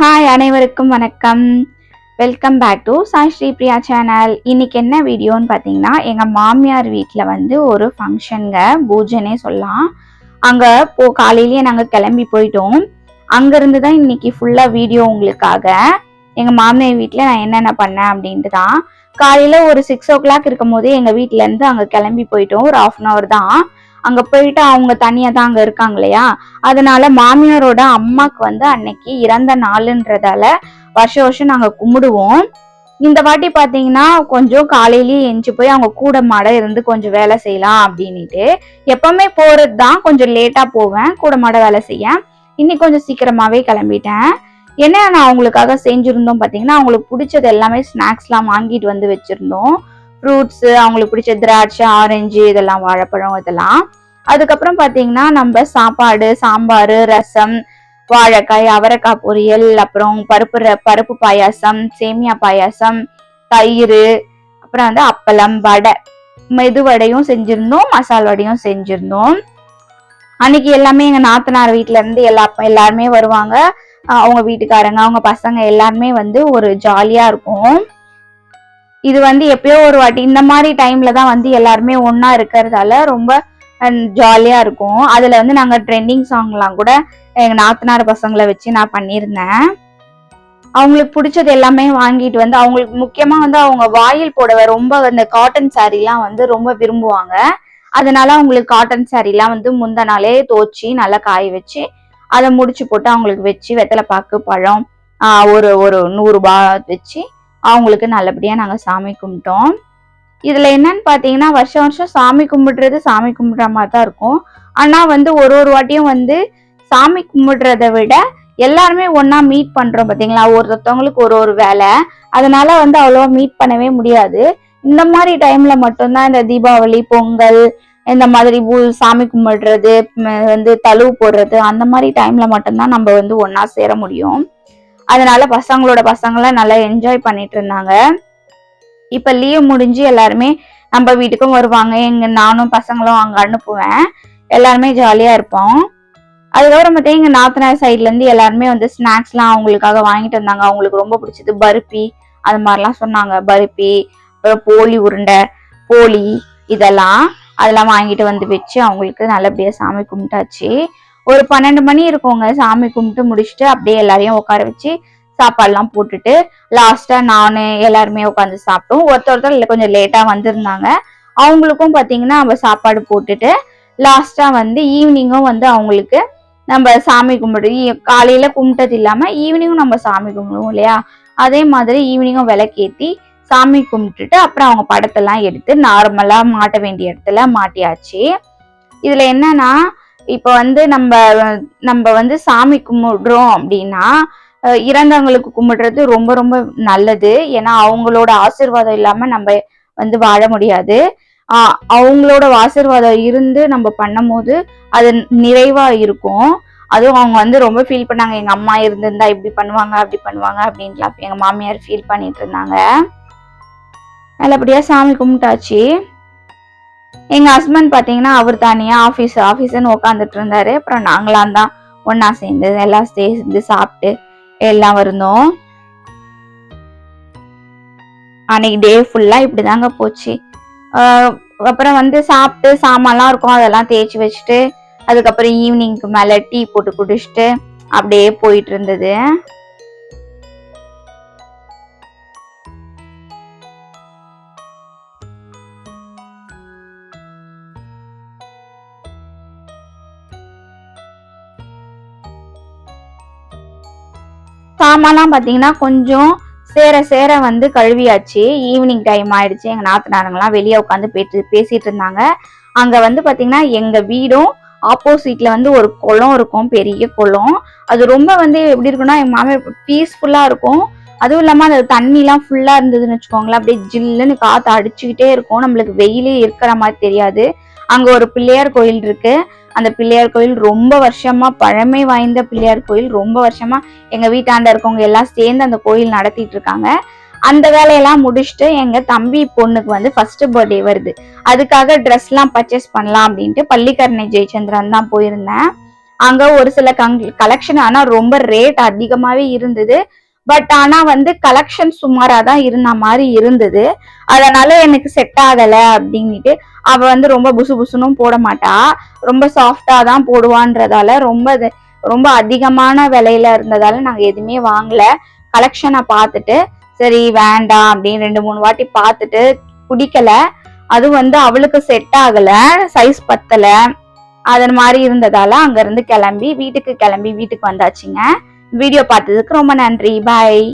Hi அனைவருக்கும் வணக்கம். Welcome back to Sai Sri Priya channel இன்னைக்கு என்ன வீடியோன்னு பார்த்தீங்கன்னா எங்கள் மாமியார் வீட்டில் வந்து ஒரு ஃபங்க்ஷனுங்க பூஜைனே சொல்லலாம். அங்கே போ காலையிலேயே நாங்கள் கிளம்பி போயிட்டோம். அங்கேருந்து தான் இன்னைக்கு ஃபுல்லாக வீடியோ உங்களுக்காக. எங்கள் மாமியார் வீட்டில் நான் என்னென்ன பண்ணேன் அப்படின்ட்டு தான். காலையில் ஒரு சிக்ஸ் ஓ கிளாக் இருக்கும் போதே எங்கள் வீட்டிலேருந்து அங்கே கிளம்பி போயிட்டோம். ஒரு ஆஃப் அன் ஹவர் தான். அங்கே போயிட்டு அவங்க தனியாக தான் அங்கே இருக்காங்க இல்லையா? அதனால மாமியாரோட அம்மாக்கு வந்து அன்னைக்கு இறந்த நாளுன்றதால வருஷம் வருஷம் நாங்க கும்பிடுவோம். இந்த வாட்டி பாத்தீங்கன்னா கொஞ்சம் காலையிலேயே எஞ்சி போய் அவங்க கூட மாட இருந்து கொஞ்சம் வேலை செய்யலாம் அப்படின்னுட்டு. எப்பவுமே போறது தான் கொஞ்சம் லேட்டா போவேன் கூட மாட வேலை செய்ய இன்னைக்கு கொஞ்சம் சீக்கிரமாவே கிளம்பிட்டேன். என்ன நான் அவங்களுக்காக செஞ்சுருந்தோம் பார்த்தீங்கன்னா அவங்களுக்கு பிடிச்சது எல்லாமே ஸ்நாக்ஸ்லாம் வாங்கிட்டு வந்து வச்சிருந்தோம். ஃப்ரூட்ஸ் அவங்களுக்கு பிடிச்ச திராட்சை ஆரஞ்சு இதெல்லாம் வாழைப்பழம் இதெல்லாம். அதுக்கப்புறம் பார்த்தீங்கன்னா நம்ம சாப்பாடு சாம்பார் ரசம் வாழைக்காய் அவரைக்காய் பொரியல் அப்புறம் பருப்பு ர- பருப்பு பாயாசம் சேமியா பாயாசம் தயிர் அப்புறம் வந்து அப்பளம் வடை. மெதுவடையும் செஞ்சிருந்தோம் மசால் வடையும் செஞ்சிருந்தோம். அன்னைக்கு எல்லாமே எங்கள் நாத்தனார் வீட்ல இருந்து எல்லா எல்லாருமே வருவாங்க. அவங்க வீட்டுக்காரங்க அவங்க பசங்க எல்லாருமே வந்து ஒரு ஜாலியாக இருக்கும். இது வந்து எப்பயோ ஒரு வாட்டி இந்த மாதிரி டைம்ல தான் வந்து எல்லாருமே ஒன்னா இருக்கிறதால ரொம்ப ஜாலியா இருக்கும். அதுல வந்து நாங்க ட்ரெண்டிங் சாங்லாம் கூட எங்க நாத்தனார் பசங்களை வச்சு நான் பண்ணியிருந்தேன். அவங்களுக்கு பிடிச்சது எல்லாமே வாங்கிட்டு வந்து அவங்களுக்கு முக்கியமா வந்து அவங்க வாயில் போடவை ரொம்ப அந்த காட்டன் சாரீலாம் வந்து ரொம்ப விரும்புவாங்க. அதனால அவங்களுக்கு காட்டன் சாரீலாம் வந்து முந்த நாளே தோச்சி நல்லா காய வச்சு அதை முடிச்சு போட்டு அவங்களுக்கு வச்சு வெத்தலை பாக்கு பழம் ஒரு ஒரு நூறுரூபா வச்சு அவங்களுக்கு நல்லபடியாக நாங்கள் சாமி கும்பிட்டோம். இதில் என்னன்னு பார்த்தீங்கன்னா வருஷம் வருஷம் சாமி கும்பிடுறது சாமி கும்பிடுற மாதிரி தான் இருக்கும். ஆனால் வந்து ஒரு ஒரு வாட்டியும் வந்து சாமி கும்பிடுறத விட எல்லாருமே ஒன்றா மீட் பண்ணுறோம் பார்த்தீங்களா ஒருத்தவங்களுக்கு ஒரு ஒரு வேலை. அதனால வந்து அவ்வளோவா மீட் பண்ணவே முடியாது. இந்த மாதிரி டைம்ல மட்டும்தான் இந்த தீபாவளி பொங்கல் இந்த மாதிரி பூ- சாமி கும்பிடுறது வந்து தழுவு போடுறது அந்த மாதிரி டைம்ல மட்டும்தான் நம்ம வந்து ஒன்றா சேர முடியும். அதனால பசங்களோட பசங்களாம் நல்லா என்ஜாய் பண்ணிட்டு இருந்தாங்க இப்ப லீவ் முடிஞ்சு எல்லாருமே நம்ம வீட்டுக்கும் வருவாங்க. எங்க நானும் பசங்களும் அங்க அனுப்புவேன். எல்லாருமே ஜாலியா இருப்போம். அதுக்கப்புறம் பார்த்தீங்கன்னா எங்க நாத்தனார் சைட்ல இருந்து எல்லாருமே வந்து ஸ்நாக்ஸ்லாம் அவங்களுக்காக வாங்கிட்டு வந்தாங்க. அவங்களுக்கு ரொம்ப பிடிச்சது பருப்பி. அது மாதிரிலாம் சொன்னாங்க. பருப்பி அப்புறம் போலி உருண்டை போலி இதெல்லாம் அதெல்லாம் வாங்கிட்டு வந்து வச்சு அவங்களுக்கு நல்லபடியா சாமி கும்பிட்டாச்சு. ஒரு பன்னெண்டு மணி இருக்குங்க. சாமி கும்பிட்டு முடிச்சுட்டு அப்படியே எல்லாரையும் உட்கார வச்சு சாப்பாடுலாம் போட்டுட்டு லாஸ்டா நானு எல்லாருமே உட்காந்து சாப்பிட்டோம். ஒருத்தர் ஒருத்தர் கொஞ்சம் லேட்டா வந்திருந்தாங்க. அவங்களுக்கும் பாத்தீங்கன்னா நம்ம சாப்பாடு போட்டுட்டு லாஸ்டா வந்து ஈவினிங்கும் வந்து அவங்களுக்கு நம்ம சாமி கும்பிடு காலையில கும்பிட்டது இல்லாம ஈவினிங்கும் நம்ம சாமி கும்பிடுவோம் இல்லையா? அதே மாதிரி ஈவினிங்கும் விளக்கேத்தி சாமி கும்பிட்டுட்டு அப்புறம் அவங்க படத்தெல்லாம் எடுத்து நார்மலா மாட்ட வேண்டிய இடத்துல மாட்டியாச்சு. இதுல என்னன்னா இப்போ வந்து நம்ம நம்ம வந்து சாமி கும்பிடுறோம் அப்படின்னா இறந்தவங்களுக்கு கும்பிடுறது ரொம்ப ரொம்ப நல்லது. ஏன்னா அவங்களோட ஆசீர்வாதம் இல்லாம நம்ம வந்து வாழ முடியாது. அவங்களோட ஆசீர்வாதம் இருந்து நம்ம பண்ணும்போது அது நிறைவா இருக்கும். அதுவும் அவங்க வந்து ரொம்ப ஃபீல் பண்ணாங்க. எங்க அம்மா இருந்திருந்தா இப்படி பண்ணுவாங்க அப்படி பண்ணுவாங்க அப்படின்ட்டுலாம் எங்க மாமியார் ஃபீல் பண்ணிட்டு இருந்தாங்க. நல்லபடியா சாமி கும்பிட்டாச்சு. எங்க ஹஸ்பண்ட் பாத்தீங்கன்னா அவர் தனியா ஆபீஸ் ஆஃபீஸ்ன்னு உட்காந்துட்டு இருந்தாரு. அப்புறம் நாங்களாம் தான் ஒன்றா சேர்ந்து எல்லாம் சேர்ந்து சாப்பிட்டு எல்லாம் இருந்தோம். அன்னைக்கு டே ஃபுல்லா இப்படிதாங்க போச்சு. ஆஹ் அப்புறம் வந்து சாப்பிட்டு சாமான்லாம் இருக்கும் அதெல்லாம் தேய்ச்சி வச்சுட்டு அதுக்கப்புறம் ஈவினிங்க்கு மேல டீ போட்டு குடிச்சிட்டு அப்படியே போயிட்டு இருந்தது. சாமான்லாம் பார்த்தீங்கன்னா கொஞ்சம் சேர சேர வந்து கழுவியாச்சு. ஈவினிங் டைம் ஆயிடுச்சு. எங்கள் நாத்தனாருங்கெல்லாம் வெளியே உட்காந்து பேசி பேசிட்டு இருந்தாங்க அங்கே வந்து பார்த்தீங்கன்னா எங்கள் வீடும் ஆப்போசிட்ல வந்து ஒரு குளம் இருக்கும். பெரிய குளம். அது ரொம்ப வந்து எப்படி இருக்குன்னா எங்கள் மாமியார் பீஸ்ஃபுல்லாக இருக்கும். அதுவும் இல்லாமல் அந்த தண்ணிலாம் ஃபுல்லாக இருந்ததுன்னு வச்சுக்கோங்களேன். அப்படியே ஜில்லுன்னு காற்று அடிச்சுக்கிட்டே இருக்கும். நம்மளுக்கு வெயிலே இருக்கிற மாதிரி தெரியாது. அங்கே ஒரு பிள்ளையார் கோயில் இருக்குது அந்த பிள்ளையார் கோயில் ரொம்ப வருஷமா பழமை வாய்ந்த பிள்ளையார் கோயில் ரொம்ப வருஷமா எங்க வீட்டாண்ட இருக்கவங்க எல்லாம் சேர்ந்து அந்த கோயில் நடத்திட்டு இருக்காங்க. அந்த வேலையெல்லாம் முடிச்சுட்டு எங்க தம்பி பொண்ணுக்கு வந்து ஃபர்ஸ்ட் பர்த்டே வருது. அதுக்காக ட்ரெஸ் எல்லாம் பர்ச்சேஸ் பண்ணலாம் அப்படின்ட்டு பள்ளிக்கரணை ஜெயச்சந்திரன் தான் போயிருந்தேன். அங்க ஒரு சில கங் கலெக்ஷன் ஆனா ரொம்ப ரேட் அதிகமாவே இருந்தது. பட் ஆனா வந்து கலெக்ஷன் சுமாரா தான் இருந்த மாதிரி இருந்தது. அதனால எனக்கு செட் ஆகல அப்படின்ட்டு அவ வந்து ரொம்ப புசு புசுனும் போட மாட்டா. ரொம்ப சாஃப்டா தான் போடுவான்றதால ரொம்ப ரொம்ப அதிகமான விலையில இருந்ததால நாங்க எதுவுமே வாங்கல. கலெக்ஷனை பார்த்துட்டு சரி வேண்டாம் அப்படின்னு ரெண்டு மூணு வாட்டி பார்த்துட்டு பிடிக்கல அது வந்து அவளுக்கு செட் ஆகல சைஸ் பத்தல. அதன் மாதிரி இருந்ததால அங்க இருந்து கிளம்பி வீட்டுக்கு கிளம்பி வீட்டுக்கு வந்தாச்சுங்க. வீடியோ பார்த்ததுக்கு ரொம்ப நன்றி. பாய்